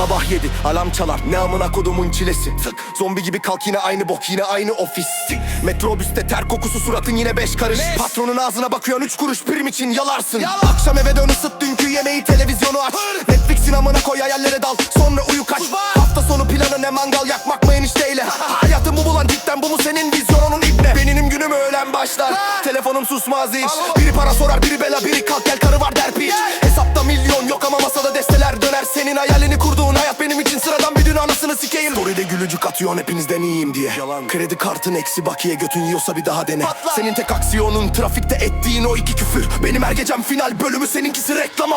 Sabah yedi. Alarm çalar. Ne amına kodumun çilesi. Tık zombi gibi kalk yine aynı bok yine aynı ofis. Tık. Metrobüste ter kokusu suratın yine beş karış. Patronun ağzına bakıyorsun üç kuruş prim için yalarsın. Akşam eve dön ısıt dünkü yemeği televizyonu aç. Netflix'in amına koy hayallere dal. Sonra uyu kaç. Hafta sonu planı ne mangal yakmak mı enişteyle? Hayatım bu bulan cidden bu mu senin vizyonun ibne Benim günüm öğlen başlar. Telefonum susmaz hiç. Biri para sorar biri bela biri kalk gel karı desteler döner Senin hayalini kurduğun hayat benim için sıradan bir dün anasını sikeyim. Story'de gülücük atıyorsun hepinizden iyiyim diye. Yalan. Kredi kartın eksi bakiye götün yiyorsa bir daha dene. Senin tek aksiyonun trafikte ettiğin o iki küfür. Benim her gecem final bölümü seninkisi reklam